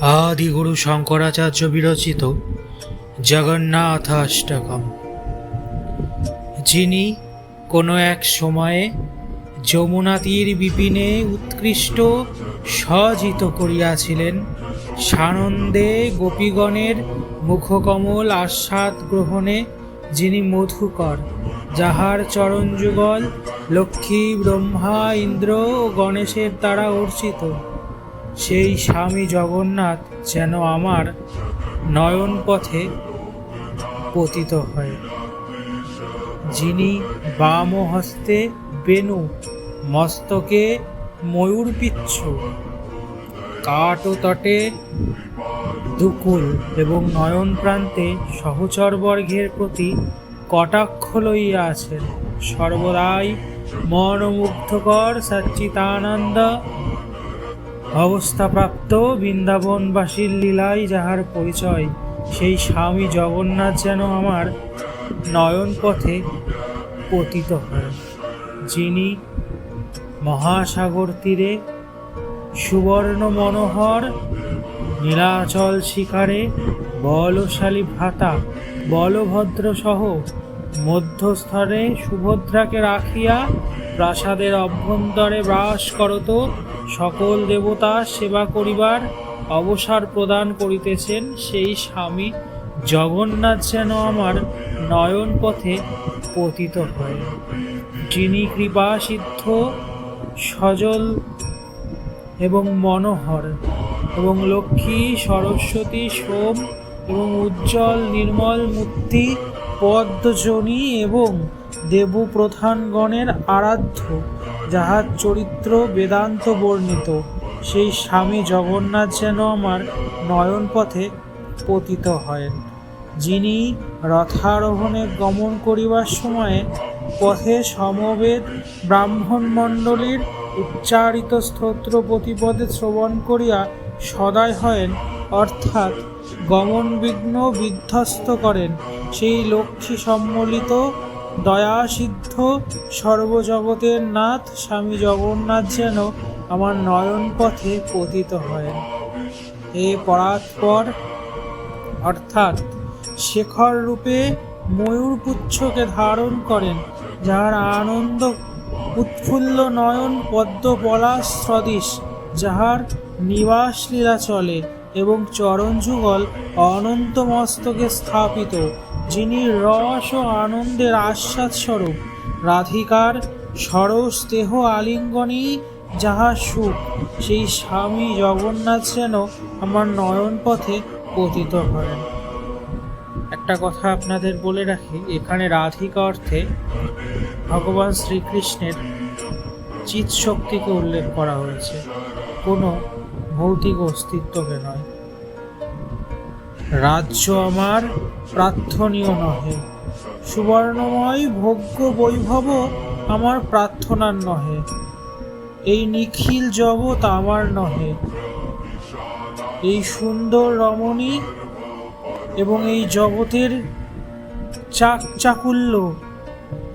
আদিগুরু শঙ্করাচার্য বিরচিত জগন্নাথ অষ্টকম যিনি কোনো এক সময়ে যমুনা তীর বিপিনে উৎকৃষ্ট সজিত করিয়াছিলেন, সানন্দে গোপীগণের মুখকমল আস্বাদ গ্রহণে যিনি মধুকর, যাহার চরণযুগল লক্ষ্মী, ব্রহ্মা, ইন্দ্র ও গণেশের দ্বারা অর্চিত। সেই স্বামী জগন্নাথ যেন আমার নয়ন পথে পতিত হয়। যিনি বাম হস্তে বেনু মস্তকে ময়ূর পিচ্ছ কাট ও তটে দুকুল এবং নয়ন প্রান্তে সহচর বর্গের প্রতি কটাক্ষ লইয়া আছেন। সর্বদাই মনোমুগ্ধকর সচ্চিতানন্দ অবস্থাপ্রাপ্ত বৃন্দাবনবাসীর লীলায় যাহার পরিচয়, সেই স্বামী জগন্নাথ যেন আমার নয়ন পথে পতিত হয় যিনি মহাসাগর তীরে সুবর্ণ মনোহর, নীলাচল শিকারে বলশালী ভ্রাতা বলভদ্র সহ মধ্যস্থরে সুভদ্রাকে রাখিয়া প্রাসাদের অভ্যন্তরে বাস করত সকল দেবতা সেবা করিবার অবসর প্রদান করিতেছেন সেই স্বামী জগন্নাথ যেন আমার নয়ন পথে পতিত হয়। যিনি কৃপা সিদ্ধ সজল এবং মনোহর এবং লক্ষ্মী, সরস্বতী, সোম এবং উজ্জ্বল, নির্মল মূর্তি পদ্মজনী এবং দেব প্রধানগণের আরাধ্য, যাহার চরিত্র বেদান্ত বর্ণিত। সেই স্বামী জগন্নাথ যেন আমার নয়ন পথে পতিত হয় যিনি রথারোহণে গমন করিবার সময়ে পথে সমবেত ব্রাহ্মণ মণ্ডলীর উচ্চারিত স্তোত্র প্রতিপদে শ্রবণ করিয়া সদয় হয়েন, অর্থাৎ গমন বিঘ্ন বিধ্বস্ত করেন। সেই লক্ষ্মী সম্মিলিত দয়াসিদ্ধ সর্বজগতের নাথ স্বামী জগন্নাথ যেন আমার নয়ন পথে পতিত হয়। এ পরাৎপর, অর্থাৎ শেখর রূপে ময়ূরপুচ্ছকে ধারণ করেন, যাহার আনন্দ উৎফুল্ল নয়ন পদ্ম পলাশ সদৃশ যাহার নিবাস লীলা চলে এবং চরণ যুগল অনন্ত মস্তকে স্থাপিত। যিনি রস ও আনন্দের আস্বাদ স্বরূপ, রাধিকার সরস দেহ আলিঙ্গনই যাহা সুখ, সেই স্বামী জগন্নাথ যেন আমার নয়ন পথে পতিত করেন একটা কথা আপনাদের বলে রাখি, এখানে রাধিকা অর্থে ভগবান শ্রীকৃষ্ণের চিৎশক্তিকে উল্লেখ করা হয়েছে। কোনো ভৌতিক অস্তিত্বকে নয়। রাজ্য আমার প্রার্থনীয় নহে। সুবর্ণময় ভোগ্য বৈভব আমার প্রার্থনার নহে। এই নিখিল জগৎ আমার নহে। এই সুন্দর রমণী এবং এই জগতের চাক চাকুল্য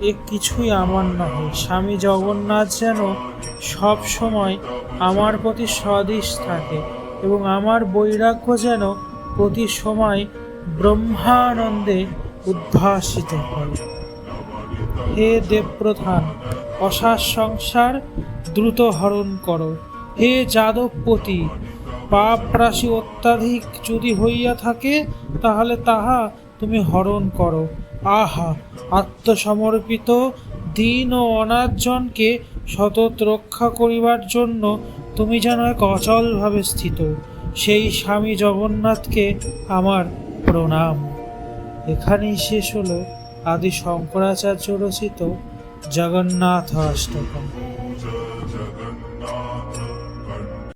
এ কিছুই আমার নহে। স্বামী জগন্নাথ যেন সব সময় আমার প্রতি সদিশ থাকে এবং আমার বৈরাগ্য যেন প্রতি সময় ব্রহ্মানন্দে উদ্ভাসিত হয়। হে দেবপ্রধান, অসার সংসার দ্রুত হরণ করো। হে যাদবপতি, পাপ রাশি অত্যাধিক যদি হইয়া থাকে, তাহলে তাহা তুমি হরণ করো। আহা, আত্মসমর্পিত দিন ও অনাথজনকে সতত রক্ষা করিবার জন্য তুমি যেন এক অচলভাবে স্থিত। সেই স্বামী জগন্নাথকে আমার প্রণাম। এখানেই শেষ হলো আদি শঙ্করাচার্য রচিত জগন্নাথ অষ্টকম